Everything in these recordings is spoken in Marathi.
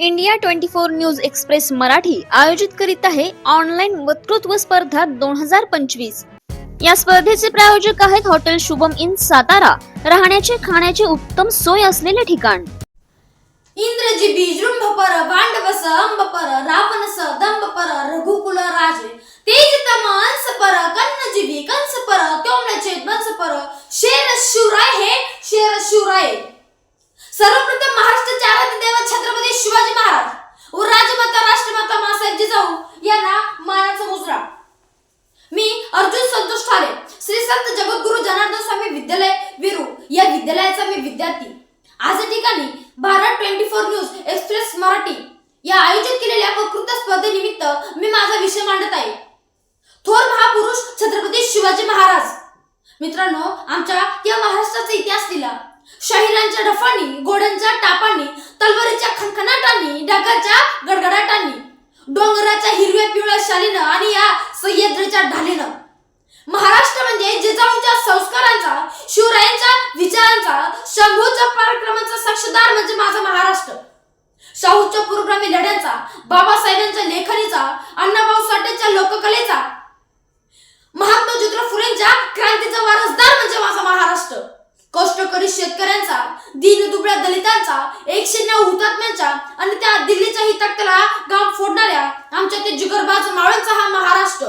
India twenty four news express Marathi आयोजित करीत आहे ऑनलाईन वक्तृत्व स्पर्धा दोन हजार पंचवीस. या स्पर्धेचे प्रायोजक आहेत हॉटेल शुभम इन सातारा. राहण्याचे खाण्याचे उत्तम सोय असलेले ठिकाण. इंद्रजिबी जृंभपर भांडवस अंबपर रावणस दंबपर रघुकुल राजे. तेजतम अंसपर कन्नजिबी कंसपर त्योमण्याचे बंसपर शेर शिवराय हे संत जगद्गुरु जनार्दन स्वामी विद्यालय विरू या विद्यालयाचा मी विद्यार्थी. आज या ठिकाणी Bharat twenty four news express Marathi या आयोजित केलेल्या वक्तृत्व स्पर्धेनिमित्त मी माझा विषय मांडत आहे. थोर महापुरुष छत्रपती शिवाजी महाराज. मित्रांनो आमच्या या महाराष्ट्राचा इतिहास दिला. शाहिरांच्या डफांनी घोड्यांच्या टापांनी तलवारीच्या खणखणाटांनी ढगाच्या गडगडाटांनी डोंगराच्या हिरव्या पिवळ्या शालीनं आणि या सह्याद्रीच्या ढालीनं महाराष्ट्र म्हणजे जिजाऊंच्या संस्कारांचा शिवरायांच्या विचारांचा शंभूच्या पराक्रमाचा साक्षीदार म्हणजे माझा महाराष्ट्र. शाहूच्या पुरोगामी लढ्यांचा बाबासाहेबांच्या लेखणीचा अण्णाभाऊ साठेच्या लोककलेचा. महात्मा ज्योतिराव फुलेंच्या क्रांतीचा वारसदार म्हणजे माझा महाराष्ट्र. कष्टकरी शेतकऱ्यांचा दीन दुबळ्या दलितांचा एकशे नऊ हुतात्म्यांच्या आणि त्या दिल्लीच्या हिताक्याला गाव फोडणाऱ्या आमच्या ते जुगरबाज मावळ्यांचा हा महाराष्ट्र.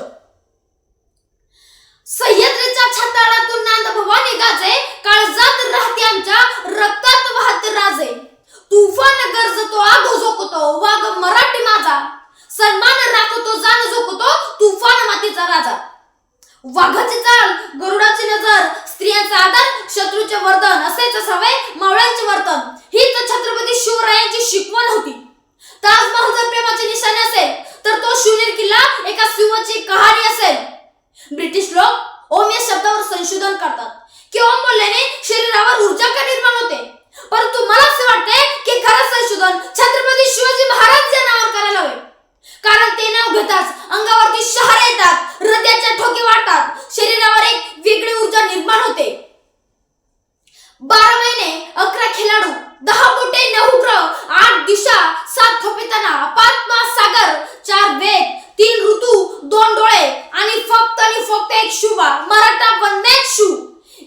तुफान गरजतो आगो झोकतो वाघ मराठी माझा. सन्मान राखतो जाण झोकतो तुफान मातीचा राजा. वाघाची चाल गरुडाची नजर स्त्रियांचा आदर शत्रूचे वर्धन असेच सवय मावळ्यांचे वर्तन. हीच छत्रपती शिवरायांची शिकवण होती. ताजमहल जर प्रेमाची निशाणी असेल तर तो शिवनेर किल्ला एका सिंहाची कहाणी असेल. ब्रिटिश लोक ओम या शब्दावर संशोधन करतात. की ओम बोलल्याने शरीर ऊर्जा का निर्माण होते परंतु मला असे वाटते की खरं संशोधन छत्रपती शिवाजी महाराज या नावावर करायला हवे कारण ते नाव घेताच अंगावरती शहर येतात. हृदयाच्या ठोके वाढतात. शरीरावर एक वेगळी ऊर्जा निर्माण होते. बारा महिने अकरा खेळाडू दहा बोटे नऊ ग्रह आठ दिशा सात थोपेताना पाच महासागर चार वेद तीन ऋतू दोन डोळे आणि फक्त आणि फक्त एक शुभा मराठा वंदेच शू.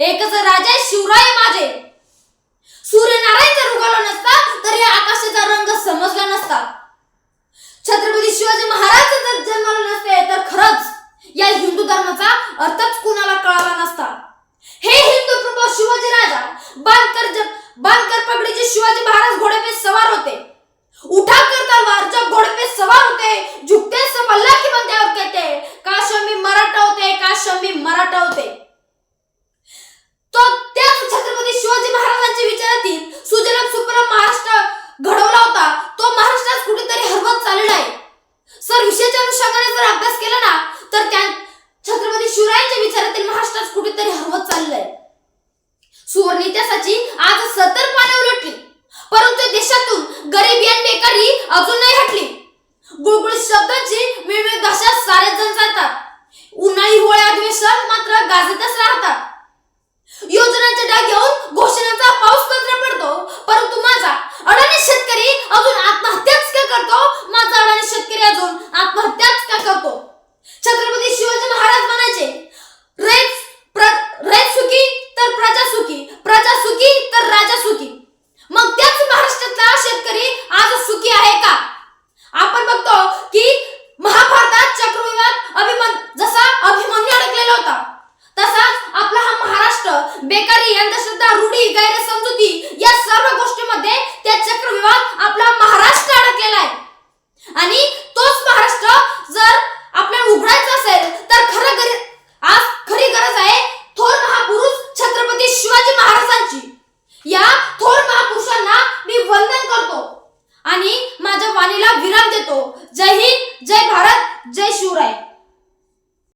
एकच राजा शिवराय माझे. सूर्यनारायण जर उगवला नसता तरी या आकाशाचा रंग समजला नसता छत्रपती शिवाजी महाराज जर जन्मले नसते तर खरंच या हिंदू धर्माचा अर्थच कुणाला कळाला नसता. हे हिंदू प्रभू शिवाजी राजा बांधकर बांधकर पगडीचे शिवाजी महाराज घोड्यापे सवार होते. उठा कर तलवार जब घोड़े पे सवार होते झुकते सब अल्लाह की बंदे और कहते काश मी मराठा होते काश मी मराठा होते तो त्याच छत्रपती शिवाजी महाराजांच्या विचारातील सुजलाम सुफलाम महाराष्ट्र घडवला होता तो महाराष्ट्रात कुठेतरी हरवत चाललेला आहे सर अनुषंगाने जर अभ्यास केला ना तर त्या छत्रपती शिवरायांच्या विचारातील महाराष्ट्रात कुठेतरी हरवत चाललंय. सुवर्ण इतिहासाची आज सतर पाने उलटली. परंतु देशातून गरिबी आणि बेकारी अजून नाही हटली. गुळगुळ शब्दांची वेगवेगळी भाषा सारे जण जातात. उन्हाळी होळी अधिवेशन मात्र गाजतच राहतात. योजनांचे डाग घेऊन घोषणांचा पाऊस मात्र पडतो. परंतु माझा अडाणी शेतकरी अजून आत्महत्याच का करतो माझा अडाणी शेतकरी अजून आत्महत्याच का करतो छत्रपती शिवाजी महाराज म्हणायचे रैत प्र- रैत सुखी तर प्रजा सुखी प्रजा सुखी तर राजा सुखी मग त्याच महाराष्ट्रातला शेतकरी आज सुखी आहे का आपण बघतो की महाभारतात चक्रव्यूहात अभिमन जसा अभिमन्यू अडकलेला होता तसाच आपला हा महाराष्ट्र बेकारी अंधश्रद्धा रूढी गैरसमजुती या सर्व गोष्टीमध्ये त्या चक्रव्यूहात आपला महाराष्ट्र अडकलेला आहे. आणि तोच महाराष्ट्र जर